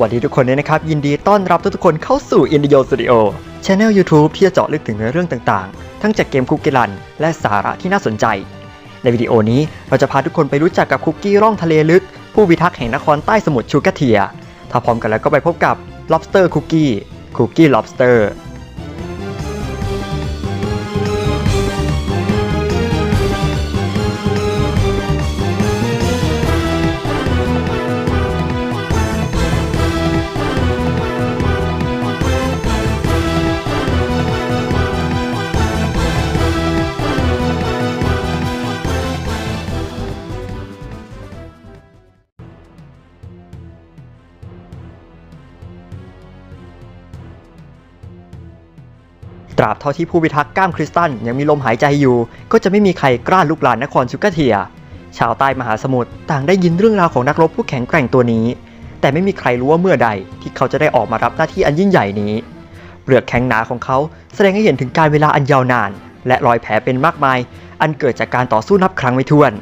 วัสดีทุกคนเลยนะครับ ยินดีต้อนรับทุกๆคนเข้าสู่ Indio Studio Channel YouTube ที่จะเจาะลึกถึงเนื้อเรื่องต่างๆ ทั้งจากเกมคุกกี้รัน และสาระที่น่าสนใจ ในวิดีโอนี้เราจะพาทุกคนไปรู้จักกับคุกกี้ร่องทะเลลึก ผู้พิทักษ์แห่งนครใต้สมุทรชูกาเทีย ถ้าพร้อมกันแล้วก็ไปพบกับ Lobster Cookie Cookie Lobster ตราบเท่าที่ผู้พิทักษ์ก้ามคริสตัลยังมีลมหายใจอยู่ ก็จะไม่มีใครกล้าลุกลานนครชูกเทีย ชาวใต้มหาสมุทรต่างได้ยินเรื่องราวของนักรบผู้แข็งแกร่งตัวนี้ แต่ไม่มีใครรู้ว่าเมื่อใดที่เขาจะได้ออกมารับหน้าที่อันยิ่งใหญ่นี้ เปลือกแข็งหนาของเขาแสดงให้เห็นถึงการเวลาอันยาวนาน และรอยแผลเป็นมากมาย อันเกิดจากการต่อสู้นับครั้งไม่ถ้วน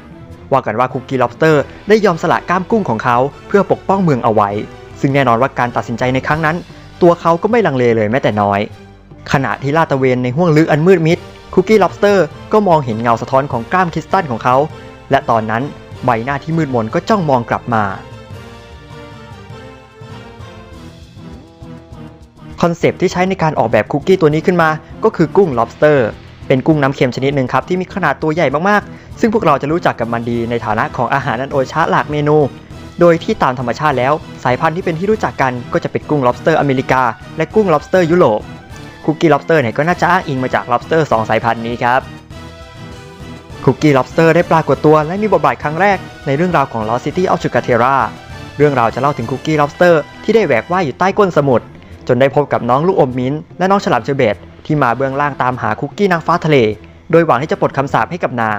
ว่ากันว่าคุกกี้ล็อบสเตอร์ได้ยอมสละก้ามกุ้งของเขา เพื่อปกป้องเมืองเอาไว้ ซึ่งแน่นอนว่าการตัดสินใจในครั้งนั้น ตัวเขาก็ไม่ลังเลเลยแม้แต่น้อย ขณะที่ลาดตะเวนในห้วงลึกอันมืดมิดคุกกี้ล็อบสเตอร์ก็มองเห็นเงาสะท้อนของกล้ามคริสตัลของเขา และตอนนั้นใบหน้าที่มืดมนก็จ้องมองกลับมา คอนเซปที่ใช้ในการออกแบบคุกกี้ตัวนี้ขึ้นมาก็คือกุ้ง lobster เป็นกุ้งน้ำเค็มชนิดหนึ่งครับที่มีขนาดตัวใหญ่มากๆ ซึ่งพวกเราจะรู้จักกับมันดีในฐานะของอาหารอันโอชะหลากเมนู โดยที่ตามธรรมชาติแล้ว สายพันธุ์ที่เป็นที่รู้จักกันก็จะเป็นกุ้ง lobster อเมริกา และกุ้ง lobster ยุโรป คุกกี้ lobster เนี่ยก็น่าจะอ้างอิงมาจาก lobster 2 สายพันธุ์นี้ครับคุกกี้ lobster ได้ปรากฏตัวและมีบทบาทครั้งแรกในเรื่องราวของ Lost City of Chukatera เรื่องราวจะเล่าถึงคุกกี้ lobster ที่ได้แหวกว่ายอยู่ใต้ก้นสมุทรจนได้พบกับน้องลูกอมมิ้นและน้องฉลามเชอร์เบตที่มาเบื้องล่างตามหาคุกกี้นางฟ้าทะเล โดยหวังที่จะปลดคำสาปให้กับนาง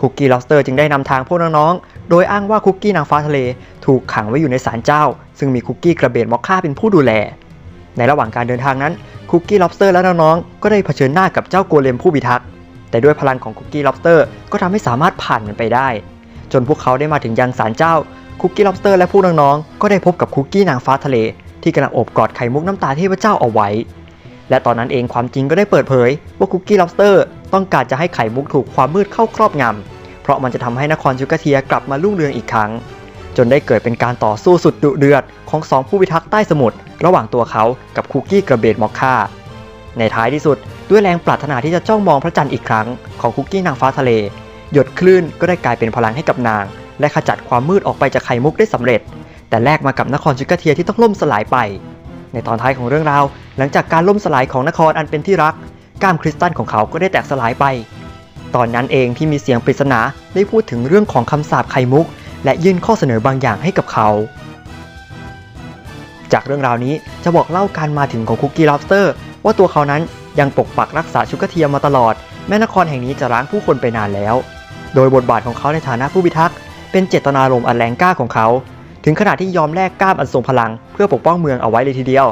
คุกกี้ lobster จึงได้นำทางพวกน้องๆ โดยอ้างว่าคุกกี้นางฟ้าทะเล ถูกขังไว้อยู่ในศาลเจ้า ซึ่งมีคุกกี้กระเบนมอคค่าเป็นผู้ดูแล ในระหว่างการเดินทางนั้น คุกกี้ lobster และน้องๆก็ได้เผชิญหน้ากับเจ้าโกเลมผู้พิทักษ์แต่ด้วยพลังของคุกกี้ lobster ก็ทำให้สามารถผ่านมันไปได้ จนพวกเขาได้มาถึงยังศาลเจ้าคุกกี้ lobster และพวกน้องๆก็ได้พบกับคุกกี้นางฟ้าทะเล ที่กำลังโอบกอดไข่มุกน้ำตาเทพเจ้าเอาไว้ และตอนนั้นเองความจริงก็ได้เปิดเผย ว่าคุกกี้ lobster ต้องการจะให้ไข่มุกถูกความมืดเข้าครอบงำเพราะมันจะทำให้นครชูกาเทียกลับมารุ่งเรืองอีกครั้ง จนได้เกิดเป็นการต่อสู้สุดดุเดือดของสองผู้พิทักษ์ใต้สมุทรระหว่างตัวเขากับคุกกี้กระเบนมอคค่า ในท้ายที่สุดด้วยแรงปรารถนาที่จะจ้องมองพระจันทร์อีกครั้งของคุกกี้นางฟ้าทะเล หยดคลื่นก็ได้กลายเป็นพลังให้กับนาง และขจัดความมืดออกไปจากไข่มุกได้สำเร็จ แต่แลกมากับนครชูกาเทียที่ต้องล่มสลายไป ในตอนท้ายของเรื่องราว หลังจากการล่มสลายของนครอันเป็นที่รักก้ามคริสตัลของเขาก็ได้แตกสลายไป ตอนนั้นเองที่มีเสียงปริศนาได้พูดถึงเรื่องของคำสาปไข่มุก และยื่นข้อเสนอบางอย่างให้กับเขา จากเรื่องราวนี้จะบอกเล่าการมาถึงของคุกกี้ lobster ว่าตัวเขานั้นยังปกปักรักษาชุกเทียมมาตลอด แม้นครแห่งนี้จะร้างผู้คนไปนานแล้ว โดยบทบาทของเขาในฐานะผู้พิทักษ์เป็นเจตนารมณ์อันแรงกล้าของเขา ถึงขนาดที่ยอมแลกกล้ามอันทรงพลัง เพื่อปกป้องเมืองเอาไว้เลยทีเดียว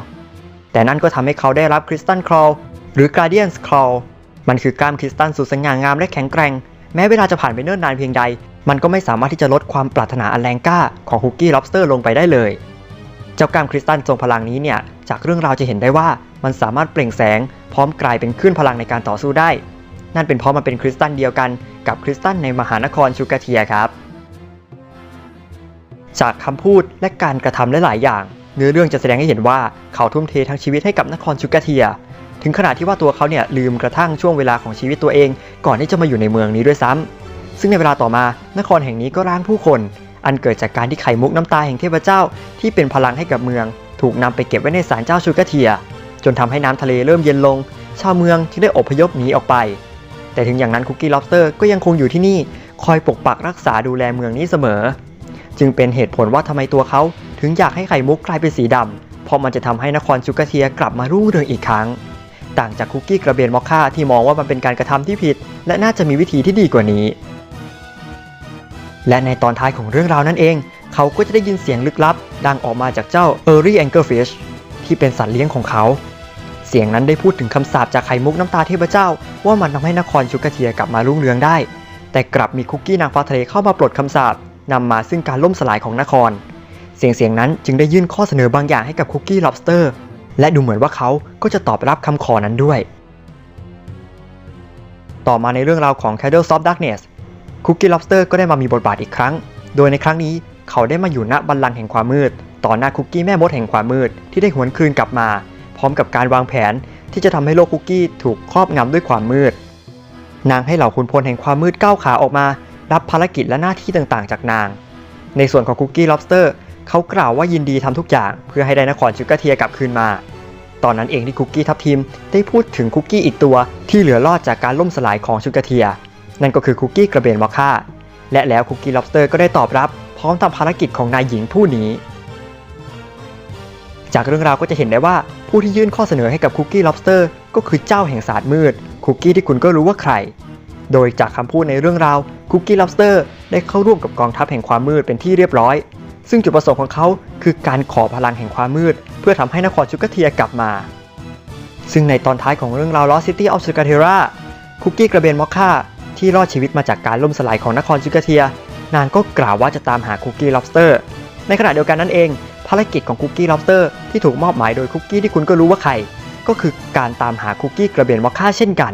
แต่นั่นก็ทำให้เขาได้รับคริสตัลคลอหรือ Guardian's Claw มันคือกล้ามคริสตัลสุดสง่างามและแข็งแกร่ง แม้เวลาจะผ่านไปเนิ่นนานเพียงใด มันก็ไม่สามารถที่จะลดความปรารถนาอันแรงกล้าของคุกกี้ lobster ลงไปได้เลย เจ้ากล้ามคริสตัลทรงพลังนี้เนี่ย จากเรื่องราวจะเห็นได้ว่ามันสามารถเปล่งแสง พร้อมกลายเป็นคลื่นพลังในการต่อสู้ได้ นั่นเป็นเพราะมันเป็นคริสตัลเดียวกันกับคริสตัลในมหานครชูกาเทียครับ จากคำพูดและการกระทำหลาย ๆ อย่าง เนื้อเรื่องจะแสดงให้เห็นว่าเขาทุ่มเททั้งชีวิตให้กับนครชูกาเทีย ถึงขนาดที่ว่าตัวเขาเนี่ยลืมกระทั่งช่วงเวลาของชีวิตตัวเอง ก่อนที่จะมาอยู่ในเมืองนี้ด้วยซ้ำ ซึ่งในเวลาต่อมานครแห่งนี้ก็ร้างผู้คน อันเกิดจากการที่ไข่มุกน้ำตาแห่งเทพเจ้า ที่เป็นพลังให้กับเมือง ถูกนำไปเก็บไว้ในศาลเจ้าชูกาเทีย จนทำให้น้ำทะเลเริ่มเย็นลง ชาวเมืองที่ได้อพยพหนีออกไป แต่ถึงอย่างนั้นคุกกี้ lobster ก็ยังคงอยู่ที่นี่ คอยปกปักรักษาดูแลเมืองนี้เสมอ จึงเป็นเหตุผลว่าทำไมตัวเขาถึงอยากให้ไข่มุกกลายเป็นสีดำเพราะมันจะทำให้นครชูกาเทียกลับมารุ่งเรืองอีกครั้งต่างจากคุกกี้กระเบนมอคค่าที่มองว่ามันเป็นการกระทำที่ผิด และน่าจะมีวิธีที่ดีกว่านี้ และในตอนท้ายของเรื่องราวนั่นเอง เขาก็จะได้ยินเสียงลึกลับ ดังออกมาจากเจ้า e r r y Angerfish ที่เป็นสัตว์เลี้ยงของเขา เสียงนั้นได้พูดถึงคำสาปจากไข่มุกน้ำตาเทพเจ้า ว่ามันทำให้นครชูกเทียกลับมารุ่งเรืองได้ แต่กลับมีคุกกี้นางฟ้าทะเลเข้ามาปลดคำสาปนำมาซึ่งการล่มสลายของนครสียงเสียงนั้นจึงได้ยื่นข้อเสนอบางอย่างให้กับคุกกี้ lobster และดูเหมือนว่าเขาก็จะตอบรับคำขอนั้นด้วย ต่อมาในเรื่องราวของ Candles of Darkness คุกกี้ lobster ก็ได้มามีบทบาทอีกครั้ง โดยในครั้งนี้เขาได้มาอยู่ณบัลลังก์แห่งความมืด ต่อหน้าคุกกี้แม่มดแห่งความมืดที่ได้หวนคืนกลับมา พร้อมกับการวางแผนที่จะทำให้โลกคุกกี้ถูกครอบงำด้วยความมืด นางให้เหล่าขุนพลแห่งความมืดก้าวขาออกมา รับภารกิจและหน้าที่ต่างๆ จากนาง ในส่วนของคุกกี้ lobster เขากล่าวว่ายินดีทำทุกอย่าง เพื่อให้ได้นครชูกาเทียกลับคืนมา ตอนนั้นเองที่คุกกี้ทัพทีมได้พูดถึงคุกกี้อีกตัวที่เหลือรอดจากการล่มสลายของชูกาเทีย นั่นก็คือคุกกี้กระเบนมอคค่าและแล้วคุกกี้ lobster ก็ได้ตอบรับ พร้อมทำภารกิจของนายหญิงผู้นี้ จากเรื่องราวก็จะเห็นได้ว่าผู้ที่ยื่นข้อเสนอให้กับคุกกี้ lobster ก็คือเจ้าแห่งศาสตร์มืด คุกกี้ที่คุณก็รู้ว่าใคร โดยจากคำพูดในเรื่องราวคุกกี้ lobster ได้เข้าร่วมกับกองทัพแห่งความมืดเป็นที่เรียบร้อย ซึ่งจุดประสงค์ของเขาคือการขอพลังแห่งความมืด เพื่อทำให้นครชูกเทียกลับมา ซึ่งในตอนท้ายของเรื่องราว Lost City of s u g a t e r a คุกกี้กระเบนมอคค่า ที่รอดชีวิตมาจากการล่มสลายของนครชูกาเทีย นางก็กล่าวว่าจะตามหาคุกกี้ lobster ในขณะเดียวกันนั่นเอง ภารกิจของคุกกี้ lobster ที่ถูกมอบหมายโดยคุกกี้ที่คุณก็รู้ว่าใคร ก็คือการตามหาคุกกี้กระเบนมอคค่าเช่นกัน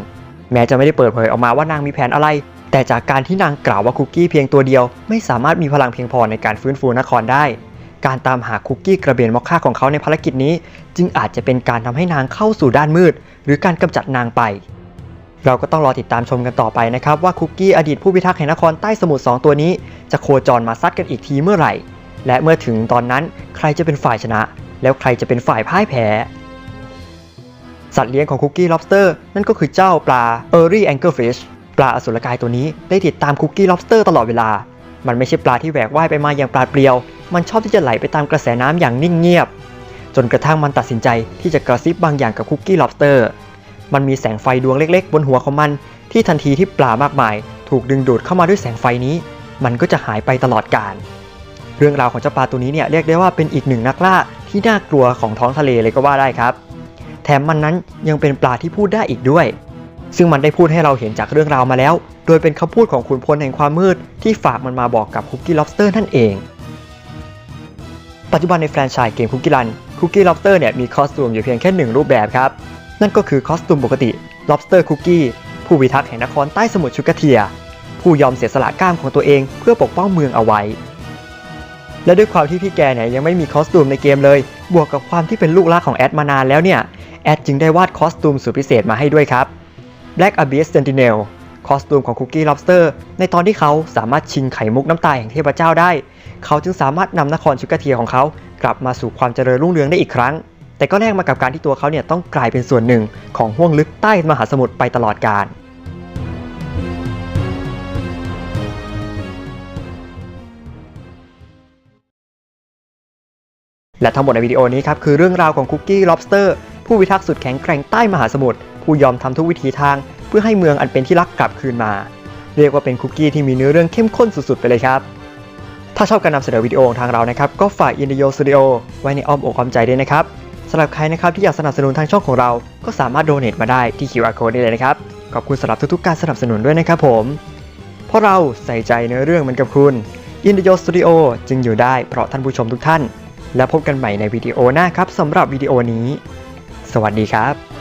แม้จะไม่ได้เปิดเผยออกมาว่านางมีแผนอะไร แต่จากการที่นางกล่าวว่าคุกกี้เพียงตัวเดียว ไม่สามารถมีพลังเพียงพอในการฟื้นฟูนครได้ การตามหาคุกกี้กระเบนมอคค่าของเขาในภารกิจนี้ จึงอาจจะเป็นการทำให้นางเข้าสู่ด้านมืด หรือการกำจัดนางไป เราก็ต้องรอติดตามชมกันต่อไปนะครับ ว่าคุกกี้อดีตผู้พิทักษ์แห่งนครใต้สมุทร2ตัวนี้ จะโคจรมาซัดกันอีกทีเมื่อไหร่ และเมื่อถึงตอนนั้นใครจะเป็นฝ่ายชนะ แล้วใครจะเป็นฝ่ายพ่ายแพ้สัตว์เลี้ยงของคุกกี้ lobster นั่นก็คือเจ้าปลา Erie Anglerfish ปลาอสุรกายตัวนี้ได้ติดตามคุกกี้ lobster ตลอดเวลา มันไม่ใช่ปลาที่แหวกว่ายไปมาอย่างปราดเปรียว มันชอบที่จะไหลไปตามกระแสน้ำอย่างนิ่งเงียบ จนกระทั่งมันตัดสินใจที่จะกระซิบบางอย่างกับคุกกี้ lobster มันมีแสงไฟดวงเล็กๆ บนหัวของมันที่ทันทีที่ปลามากมาย ถูกดึงดูดเข้ามาด้วยแสงไฟนี้ มันก็จะหายไปตลอดกาลเรื่องราวของเจ้าปลาตัวนี้เนี่ยเรียกได้ว่าเป็นอีกหนึ่งนักล่าที่น่ากลัวของท้องทะเลเลยก็ว่าได้ครับ แถมมันนั้นยังเป็นปลาที่พูดได้อีกด้วย ซึ่งมันได้พูดให้เราเห็นจากเรื่องราวมาแล้ว โดยเป็นคำพูดของขุนพลแห่งความมืดที่ฝากมันมาบอกกับคุกกี้ lobster นั่นเอง ปัจจุบันในแฟรนไชส์เกมคุกกี้รันคุกกี้ lobster เนี่ยมีคอสตูมอยู่เพียงแค่หนึ่งรูปแบบครับ นั่นก็คือคอสตูมปกติ lobster cookie ผู้พิทักษ์แห่งนครใต้สมุทรชูกเทีย ผู้ยอมเสียสละกล้ามของตัวเองเพื่อปกป้องเมืองเอาไว้ และด้วยความที่พี่แกเนี่ยยังไม่มีคอสตูมในเกมเลย บวกกับความที่เป็นลูกรักของแอดมานานแล้วเนี่ย แอดจึงได้วาดคอสตูมสุดพิเศษมาให้ด้วยครับ Black Abyss Sentinel คอสตูมของคุกกี้ lobster ในตอนที่เขาสามารถชิงไข่มุกน้ำตาแห่งเทพเจ้าได้ เขาจึงสามารถนำนครชูกเทียของเขา กลับมาสู่ความเจริญรุ่งเรืองได้อีกครั้ง แต่ก็แลกมากับการที่ตัวเขาเนี่ยต้องกลายเป็นส่วนหนึ่งของห้วงลึกใต้มหาสมุทรไปตลอดกาลและทั้งหมดในวิดีโอนี้ครับ คือเรื่องราวของคุกกี้ lobster ผู้พิทักษ์สุดแข็งแกร่งใต้มหาสมุทรผู้ยอมทำทุกวิถีทาง เพื่อให้เมืองอันเป็นที่รักกลับคืนมา เรียกว่าเป็นคุกกี้ที่มีเนื้อเรื่องเข้มข้นสุดๆ ไปเลยครับ ถ้าชอบการนำเสนอวิดีโอของทางเรานะครับ ก็ฝาก i n d i o Studio ไว้ในอ้อมอกอ้อมใจด้วยนะครับ สำหรับใครนะครับที่อยากสนับสนุนทางช่องของเรา ก็สามารถโดเน a มาได้ที่ QR Code ได้เลยนะครับ ขอบคุณสำหรับทุกๆการสนับสนุนด้วยนะครับผม เพราะเราใส่ใจในเรื่องเหมือนกับคุณอินดิโยสตูดิโอจึงอยู่ได้เพราะท่านผู้ชมทุกท่าน แล้วพบกันใหม่ในวิดีโอหน้าครับสำหรับวิดีโอนี้ สวัสดีครับ